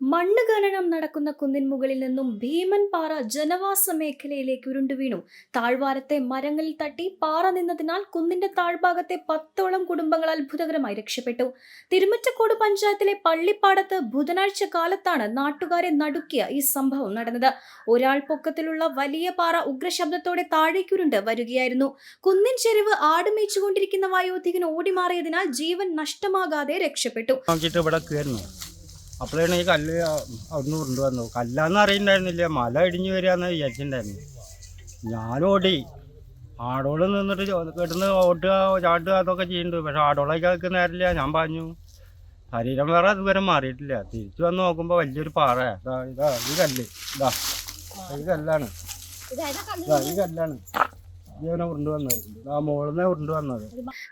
മണ്ണ് ഖനനം നടക്കുന്ന കുന്നിൻ മുകളിൽ നിന്നും ഭീമൻപാറ ജനവാസ മേഖലയിലേക്ക് ഉരുണ്ടു വീണു. താഴ്വാരത്തെ മരങ്ങളിൽ തട്ടി പാറ നിന്നതിനാൽ കുന്നിന്റെ താഴ്ഭാഗത്തെ പത്തോളം കുടുംബങ്ങൾ അത്ഭുതകരമായി രക്ഷപ്പെട്ടു. തിരുമറ്റക്കോട് പഞ്ചായത്തിലെ പള്ളിപ്പാടത്ത് ബുധനാഴ്ച കാലത്താണ് നാട്ടുകാരെ നടുക്കിയ ഈ സംഭവം നടന്നത്. ഒരാൾ പൊക്കത്തിലുള്ള വലിയ പാറ ഉഗ്രശബ്ദത്തോടെ താഴേക്കുരുണ്ട് വരികയായിരുന്നു. കുന്നിൻ ചെരുവ് ആടുമേച്ചുകൊണ്ടിരിക്കുന്ന വയോധികൻ ഓടിമാറിയതിനാൽ ജീവൻ നഷ്ടമാകാതെ രക്ഷപ്പെട്ടു. അപ്പോഴാണ് ഈ കല്ല് അവിടുന്ന് കൊണ്ടു വന്നു കല്ലാന്ന് അറിയണ്ടായിരുന്നില്ല. മല ഇടിഞ്ഞു വരികയെന്ന് വിചാരിച്ചിട്ടുണ്ടായിരുന്നു. ഞാനോടി ഓടി. ആടോൾ നിന്നിട്ട് കിടന്ന് ഓട്ടുക ചാട്ടുക അതൊക്കെ ചെയ്യുന്നുണ്ട്. പക്ഷെ ആടോളൊക്കെ നിൽക്കുന്ന നേരമില്ല ഞാൻ പറഞ്ഞു ശരീരം വേറെ ഇതുവരെ മാറിയിട്ടില്ല. തിരിച്ചു വന്ന് നോക്കുമ്പോൾ വലിയൊരു പാറ. ഇതാ ഇതാ ഈ കല്ല്. ഇതാ ഈ കല്ലാണ്. ഇതാ ഈ കല്ലാണ്. ആ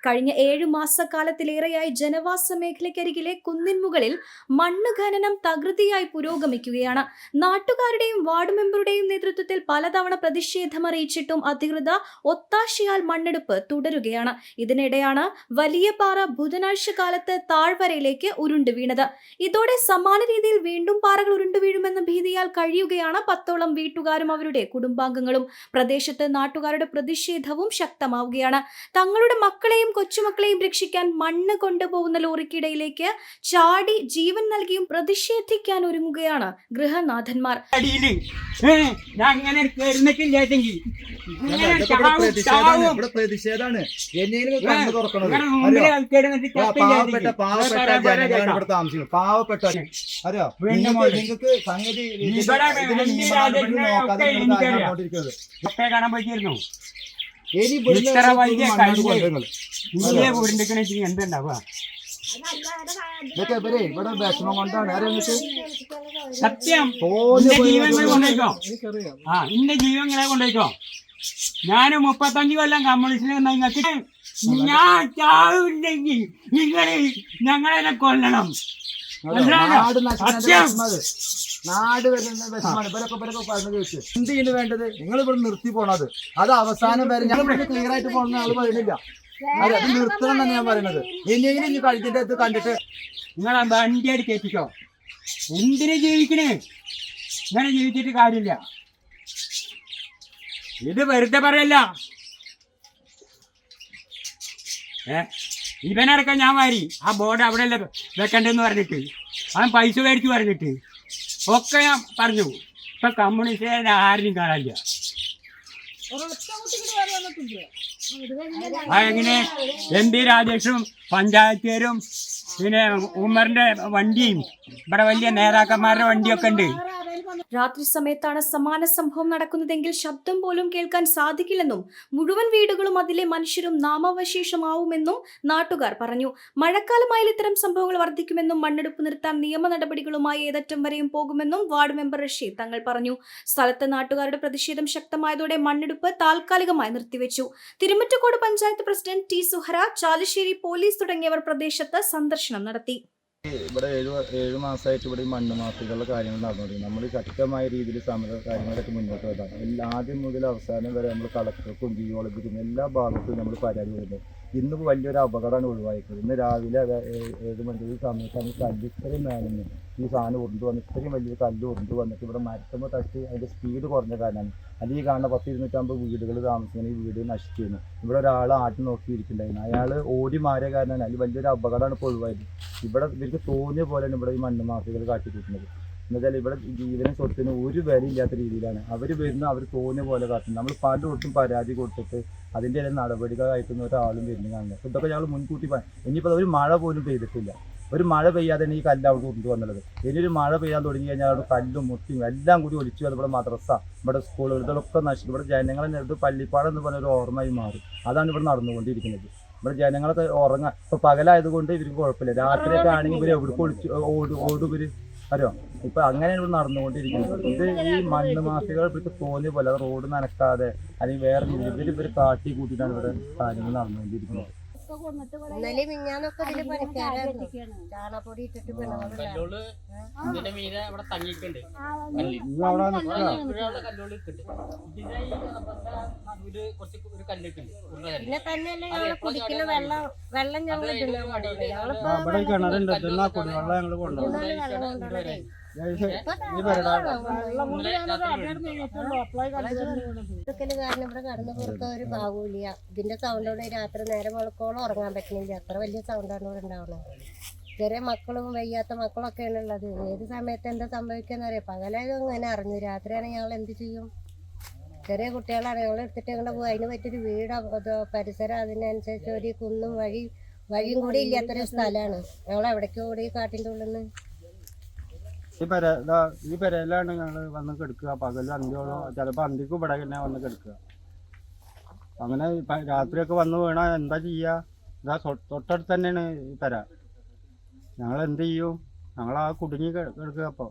കഴിഞ്ഞ ഏഴു മാസക്കാലത്തിലേറെയായി ജനവാസ മേഖലയ്ക്കരികിലെ കുന്നിൻ മുകളിൽ മണ്ണ് ഖനനം തകൃതിയായി പുരോഗമിക്കുകയാണ്. നാട്ടുകാരുടെയും വാർഡ് മെമ്പറുടെയും നേതൃത്വത്തിൽ പലതവണ പ്രതിഷേധം അറിയിച്ചിട്ടും അധികൃതർ ഒത്താശയാൽ മണ്ണെടുപ്പ് തുടരുകയാണ്. ഇതിനിടെയാണ് വലിയ പാറ ബുധനാഴ്ച കാലത്ത് താഴ്വരയിലേക്ക് ഉരുണ്ടു വീണത്. ഇതോടെ സമാന രീതിയിൽ വീണ്ടും പാറകൾ ഉരുണ്ടു വീഴുമെന്ന ഭീതിയാൽ കഴിയുകയാണ് പത്തോളം വീട്ടുകാരും അവരുടെ കുടുംബാംഗങ്ങളും. പ്രദേശത്ത് നാട്ടുകാരുടെ പ്രതിഷേധവും ശക്തമാവുകയാണ്. തങ്ങളുടെ മക്കളെയും കൊച്ചുമക്കളെയും രക്ഷിക്കാൻ മണ്ണ് കൊണ്ടുപോകുന്ന ലോറിക്കിടയിലേക്ക് ചാടി ജീവൻ നൽകിയും പ്രതിഷേധിക്കാൻ ഒരുങ്ങുകയാണ് ഗൃഹനാഥന്മാർ. അടിയിൽ. ഞാൻ അങ്ങനെ പ്രതിഷേധാണ്. പാവപ്പെട്ട പാവപ്പെട്ട ജനങ്ങളാണ്. ഇവിടെ താമസിക്കുന്നത്. പാവപ്പെട്ട അറിയോ? വീണ്ടും നിങ്ങൾക്ക് സംഗതി കാണാൻ പറ്റിയിരുന്നു. ഇത്ര വലിയ. ഇങ്ങനെ പൂരിണ്ടിക്കണെങ്കിൽ എന്തുണ്ടാവുക? ഇതൊക്കെ ഇവരെ ഇവിടെ വിഷമം കൊണ്ടാണ്. നിങ്ങൾക്ക് സത്യം. ആ ഇന്റെ ജീവങ്ങളെ കൊണ്ടുപോയിക്കോ? ഞാൻ മുപ്പത്തഞ്ച് കൊല്ലം കമ്മ്യൂണിസ്റ്റിൽ നിങ്ങൾക്ക് ഞാൻ ചാവില്ലെങ്കിൽ നിങ്ങൾ ഞങ്ങളെന്നെ കൊല്ലണം? നാട് വരുന്ന വിഷമാണ് ഇവരൊക്കെ ഇവരൊക്കെ പറഞ്ഞു ചോദിച്ചു എന്ത് വേണ്ടത്? നിങ്ങൾ ഇവിടെ നിർത്തി പോണത്. അത് അവസാനം വരെ ഞങ്ങൾ ഇവിടെ ക്ലിയർ ആയിട്ട് പോകുന്ന ആൾ പറയുന്നില്ല. അതെ അത് നിർത്തണം എന്നാണ് ഞാൻ പറയുന്നത്. ഇനിയെങ്കിലും ഇനി കഴിച്ചിട്ട് അത് കണ്ടിട്ട് വണ്ടി വണ്ടിയായിട്ട് കേൾപ്പിക്കോ എന്തിനു ജീവിക്കണേ? ഇങ്ങനെ ജീവിച്ചിട്ട് കാര്യമില്ല. ഇത് വെറുതെ പറയല്ല. ഏ? ഇവനടക്കം ഞാൻ വാരി. ആ ബോർഡ് അവിടെ അല്ല വെക്കണ്ടെന്ന് പറഞ്ഞിട്ട്. അവൻ പൈസ മേടിച്ചു പറഞ്ഞിട്ട്. ഒക്കെ ഞാൻ പറഞ്ഞു. ഇപ്പൊ കമ്മ്യൂണിസ്റ്റ് ആരും കാണാനില്ല. ആ എങ്ങനെ? എം പി രാജേഷും പഞ്ചായത്തുകാരും പിന്നെ ഉമ്മറിന്റെ വണ്ടിയും ഇവിടെ വലിയ നേതാക്കന്മാരുടെ വണ്ടിയൊക്കെ ഉണ്ട്. രാത്രി സമയത്താണ് സമാന സംഭവം നടക്കുന്നതെങ്കിൽ ശബ്ദം പോലും കേൾക്കാൻ സാധിക്കില്ലെന്നും മുഴുവൻ വീടുകളും അതിലെ മനുഷ്യരും നാമാവശേഷമാവുമെന്നും നാട്ടുകാർ പറഞ്ഞു. മഴക്കാലമായി ഇത്തരം സംഭവങ്ങൾ വർദ്ധിക്കുമെന്നും മണ്ണെടുപ്പ് നിർത്താൻ നിയമ നടപടികളുമായി ഏതറ്റം വരെയും പോകുമെന്നും വാർഡ് മെമ്പർ റഷീദ് തങ്ങൾ പറഞ്ഞു. സ്ഥലത്തെ നാട്ടുകാരുടെ പ്രതിഷേധം ശക്തമായതോടെ മണ്ണെടുപ്പ് താൽക്കാലികമായി നിർത്തിവെച്ചു. Thirumittacode panchayat president T Suhara Chalissery police തുടങ്ങിയവർ പ്രദേശത്ത് സന്ദർശനം നടത്തി. ഇവിടെ ഏഴ് ഏഴ് മാസമായിട്ട് ഇവിടെ ഈ മണ്ണ് മാഫികളുടെ കാര്യങ്ങൾ നടന്നുകൊണ്ടിരിക്കും നമ്മൾ ശക്തമായ രീതിയിൽ സമര കാര്യങ്ങളൊക്കെ മുന്നോട്ട് വന്നതാണ് എല്ലാ ആദ്യം മുതൽ അവസാനം വരെ നമ്മൾ കളക്ടർക്കും ജിയോളജിക്കും എല്ലാ ഭാഗത്തും നമ്മൾ പരാതി വരുന്നത് ഇന്ന് വലിയൊരു അപകടമാണ് ഒഴിവാക്കിയത്. ഇന്ന് രാവിലെ ഏഴ് മണിക്ക് സമയത്താണ് ഈ കല്ല് മേലെന്ന് ഈ സാധനം ഉരുണ്ട് വന്ന് ഇത്രയും വലിയൊരു കല്ല് ഉരുണ്ട് വന്നിട്ട് ഇവിടെ മരത്തുമ്പോൾ തട്ടി അതിന്റെ സ്പീഡ് കുറഞ്ഞ കാരണമാണ് അല്ലെങ്കിൽ ഈ കാണുന്ന പത്ത് ഇരുന്നൂറ്റമ്പത് വീടുകൾ താമസിക്കുന്ന ഈ വീട് നശിച്ചിരുന്നു. ഇവിടെ ഒരാൾ ആട്ടി നോക്കിയിരിക്കുന്നുണ്ടായിരുന്നു. അയാൾ ഓടി മാറിയ കാരണമാണ്. അതിൽ വലിയൊരു അപകടമാണ് ഇപ്പോൾ ഒഴിവായത്. ഇവിടെ ഇവർക്ക് തോന്നിയ പോലെയാണ് ഇവിടെ ഈ മണ്ണ് മാഫികൾ കാട്ടിക്കൂട്ടുന്നത്. എന്നുവെച്ചാൽ ഇവിടെ ജീവനും സ്വത്തിനും ഒരു വിലയില്ലാത്ത രീതിയിലാണ്. അവർ വരുന്ന അവർ തോന്നിയ പോലെ കാട്ടുന്നത് നമ്മൾ പലയിടത്തും പരാതി കൊടുത്തിട്ട് അതിന്റെ ഇടയിൽ നടപടികളായിട്ടൊന്നും ഒരാളും വരുന്നു കാണുന്നത് അപ്പോൾ ഇതൊക്കെ ഞങ്ങൾ മുൻകൂട്ടി ഇനിയിപ്പോൾ ഒരു മഴ പോലും പെയ്തിട്ടില്ല. ഒരു മഴ പെയ്യാതെ ഈ കല്ല് അവിടെ കൊണ്ടുവന്നുള്ളത് ഇനി ഒരു മഴ പെയ്യാൻ തുടങ്ങി കഴിഞ്ഞാൽ അവിടെ കല്ലും മുട്ടിയും എല്ലാം കൂടി ഒലിച്ചു വന്നു ഇവിടെ മദ്രസ ഇവിടെ സ്കൂളുകൾ ഇതൊക്കെ നശിക്കും. ഇവിടെ ജനങ്ങളെ നേരിട്ട് പള്ളിപ്പാടം എന്ന് പറഞ്ഞ ഒരു ഓർമ്മയായി മാറി. അതാണ് ഇവിടെ നടന്നുകൊണ്ടിരിക്കുന്നത്. ഇവിടെ ജനങ്ങളൊക്കെ ഉറങ്ങാൻ ഇപ്പൊ പകലായതുകൊണ്ട് ഇവർക്ക് കുഴപ്പമില്ല. രാത്രിയൊക്കെ ആണെങ്കിൽ ഇവർ എവിടെ ഒളിച്ച് ഓടും ഇവർ. അറിയോ? ഇപ്പൊ അങ്ങനെയാണ് ഇവിടെ നടന്നുകൊണ്ടിരിക്കുന്നത് ഇത് ഈ മണ്ണ് മാഫികൾ ഇവർക്ക് തോന്നിയ പോലെ റോഡ് നനക്കാതെ അല്ലെങ്കിൽ വേറെ രീതിയിൽ ഇവർ കാട്ടി കൂട്ടിയിട്ടാണ് ഇവിടെ കാര്യങ്ങൾ നടന്നുകൊണ്ടിരിക്കുന്നത്. ഇന്നലെ മിഞ്ഞാന്നൊക്കെ ഇതിൽ പണിക്കാരായിരുന്നു ചാണപ്പൊടി ഇട്ടിട്ട് കല്ലോൾ ഇതിന്റെ മീതെ ഇവിടെ തങ്ങിയിട്ടുണ്ട്. അവിടെ നിൽക്കുക ഇപ്പോഴുള്ള കല്ലോൾ ഇട്ടിട്ട്. ഇതിന്റെ ഈ റബ്ബറിന്റെ നടുവിൽ കുറച്ച് ഒരു കല്ലിട്ടുണ്ട് പിന്നെ തന്നെയല്ല ഞങ്ങൾ കുടിക്കുന്ന വെള്ളം വെള്ളം ഞങ്ങൾ ഇടുന്ന ഞങ്ങളിപ്പോ കുടിവെള്ളം ഞങ്ങൾ കൊണ്ടുപോകും കാരണം ഇവിടെ കടന്നു ഒരു ഇതിന്റെ സൗണ്ടോട് രാത്രി നേരം വെളുക്കോളം ഉറങ്ങാൻ പറ്റുന്നില്ല അത്ര വലിയ സൗണ്ടാണ് ഇവിടെ ഉണ്ടാവുന്നത് ചെറിയ മക്കളും വയ്യാത്ത മക്കളൊക്കെയാണ് ഉള്ളത് ഏത് സമയത്ത് എന്താ സംഭവിക്കാന്ന് അറിയാം പകലായത് അങ്ങനെ അറിഞ്ഞു രാത്രിയാണെങ്കിൽ ഞങ്ങൾ എന്ത് ചെയ്യും ചെറിയ കുട്ടികളാണ് ഞങ്ങൾ എടുത്തിട്ട് ഞങ്ങൾ പോകും അതിന് പറ്റിയൊരു വീട് പരിസരം അതിനനുസരിച്ച് ഒരു കുന്നും വഴി വഴിയും കൂടി ഇല്ലാത്തൊരു സ്ഥലമാണ് ഞങ്ങൾ എവിടേക്കോ കൂടി കാട്ടിന്റെ ഉള്ളിൽ നിന്ന് ഈ പെര ഈ പെരയിലാണ് ഞങ്ങൾ വന്ന് കിടക്കുക. പകലും അന്ത്യോളം ചിലപ്പോൾ അന്തിക്കും ഇവിടെ തന്നെ വന്ന് കിടക്കുക. അങ്ങനെ രാത്രിയൊക്കെ വന്ന് വീണാ എന്താ ചെയ്യുക ഇതാ തൊട്ടടുത്ത് തന്നെയാണ് ഈ പെര. ഞങ്ങൾ എന്ത് ചെയ്യും? ഞങ്ങൾ ആ കുടുങ്ങി കിടക്കുക അപ്പോൾ